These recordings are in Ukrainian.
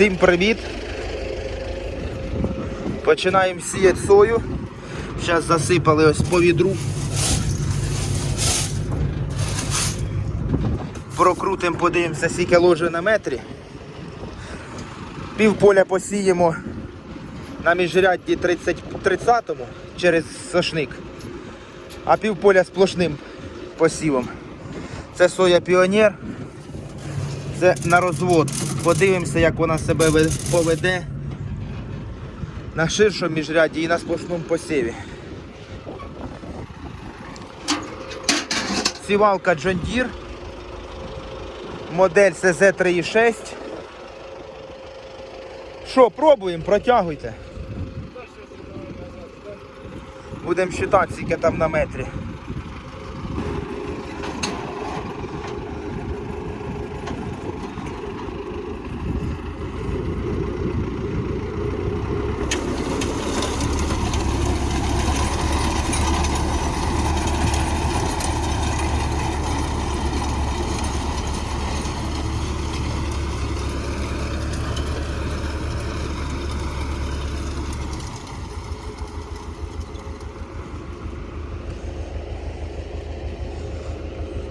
Всім привіт! Починаємо сіяти сою. Зараз засипали ось по відру. Прокрутимо, подивимося, скільки ложе на метрі. Пів поля посіємо на міжрядді 30, 30-му через сошник, а пів поля сплошним посівом. Це соя піонер. Це на розвод. Подивимося, як вона себе поведе на ширшому міжряді і на сплошному посіві. Сівалка John Deere. Модель CZ 3.6. Що, пробуємо, протягуйте. Будемо считати, скільки там на метрі.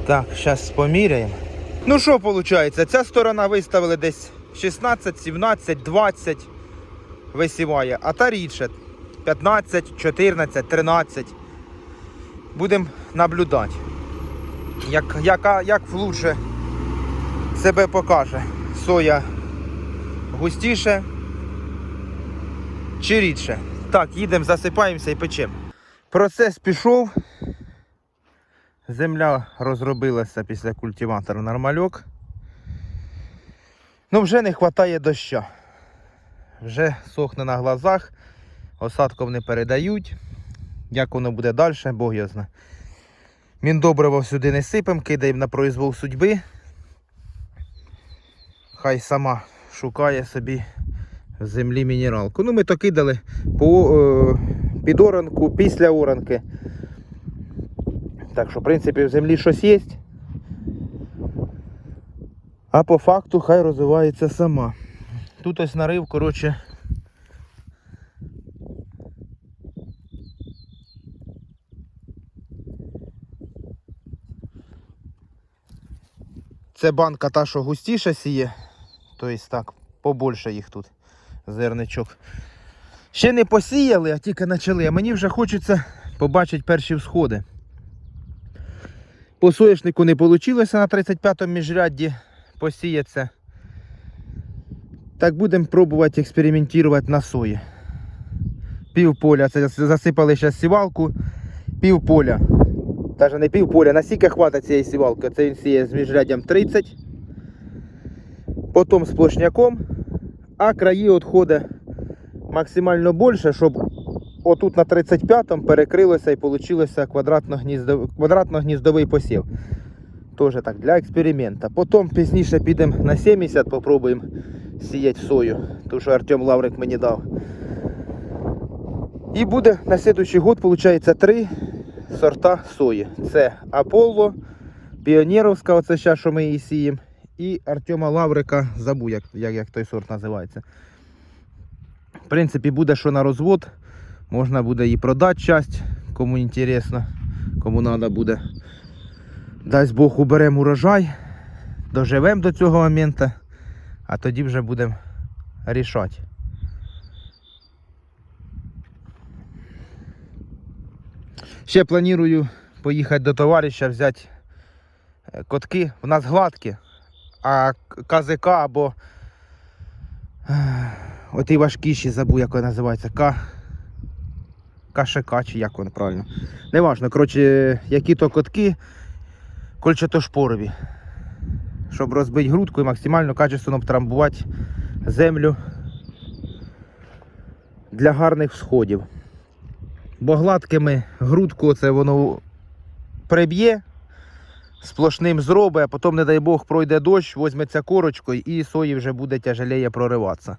Так, зараз поміряємо. Ну що виходить? Ця сторона виставили десь 16, 17, 20 висіває, а та рідше 15, 14, 13. Будемо наблюдати. Як, яка, як лучше себе покаже. Соя густіше чи рідше. Так, їдемо, засипаємося і печемо. Процес пішов. Земля розробилася після культиватора нормальок. Ну, вже не вистачає доща. Вже сохне на глазах, осадком не передають. Як воно буде далі, Бог його знає. Міндобриво сюди не сипемо, кидаємо на произвол судьби. Хай сама шукає собі в землі мінералку. Ну, ми то кидали по, е, під оранку, після оранки. Так що, в принципі, в землі щось є. А по факту хай розвивається сама. Тут ось нарив, коротше. Це банка та, що густіше сіє. Тобто так, побольше їх тут зерничок. Ще не посіяли, а тільки почали. А мені вже хочеться побачити перші всходи. По соняшнику не вийшло на 35-му міжрядді посіятися. Так будемо пробувати експериментувати на сої. Пів поля, це засипали зараз сівалку, пів поля. Навіть не пів поля, наскільки хватить цієї сівалки. Це він сіє з міжряддям 30. Потім сплошняком, а краї відходить максимально більше, щоб отут на 35-му перекрилося і вийшло квадратно-гніздовий квадратно посів. Тоже так, для експеримента. Потім пізніше підемо на 70, попробуємо сіяти сою. Ту, що Артем Лаврик мені дав. І буде на наступний год, виходить, три сорта сої. Це Аполло, Піонеровська, оце зараз, що ми її сіємо. І Артема Лаврика, забув, як, як, як той сорт називається. В принципі, буде що на розвод. Можна буде і продати часть, кому інтересно, кому треба буде. Дасть Бог уберемо урожай, доживемо до цього моменту, а тоді вже будемо рішати. Ще планую поїхати до товариша, взяти е, котки. У нас гладкі, а КЗК або е, оті важкіші, забув, як вони називаються. К... КШК, чи як воно правильно. Неважно, коротше, які то котки кольчатошпорові. Щоб розбити грудку і максимально качественно обтрамбувати землю для гарних всходів. Бо гладкими грудку це воно приб'є, сплошним зробить, а потім, не дай Бог, пройде дощ, візьметься корочкою і сої вже буде тяжеліє прориватися.